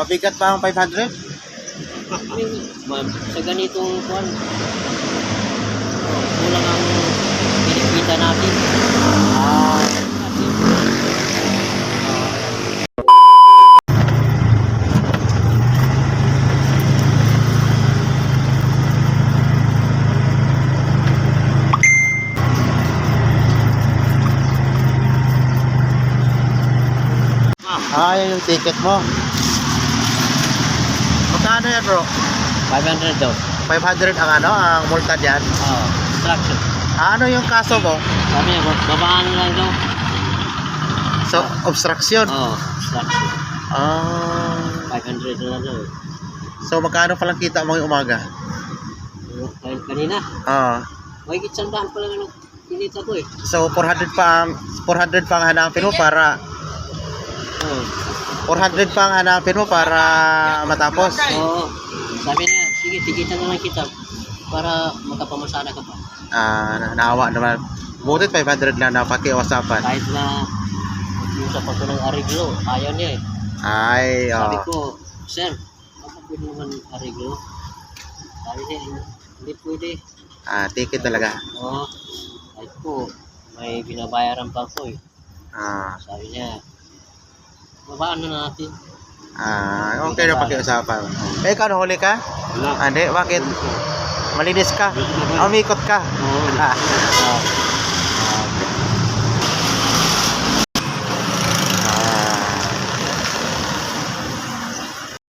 Mabigat pa ang 500? May, ma, sa ganitong kuan, kulang ang kinikita natin. Ah, ah, yan yung ticket mo. Magkano yan bro? 500 daw. 500 ang ano, ang multa dyan. Oo. Instruction. Ah, ano yung kaso mo? Sabi niya, babaan lang daw. So, obstruction. Oo. Instruction. Ah. 500 na daw. So, magkano palang kita mo yung umaga? Kanina. Ah. May kitsandahan pa lang ano. Kinita ko eh. So, 400 pa ang 400 pa ang hanapin mo para Oo. 400 pa ang hanapin mo para matapos. Oo. Sabi niya, sige, tikitan na lang kita para makapamasada ka pa. Ah, na- naawa naman. Butit 500 lang na pakiusapan. Kahit na mag-usap ako ng ariglo, ayaw niya eh. Ay, Sabi oh. ko, Sir, pwede naman ariglo. Sabi niya, hindi pwede. Ah, ticket talaga. Oo. Kahit po, may binabayaran pa ako eh. Ah, Sabi niya, babaan na natin. ah, okay na pakiusapan. Eh, ikaw nahuli ka? Wala. Ah, Hindi, bakit? Malinis ka? Umikot ka? Oo. Ah,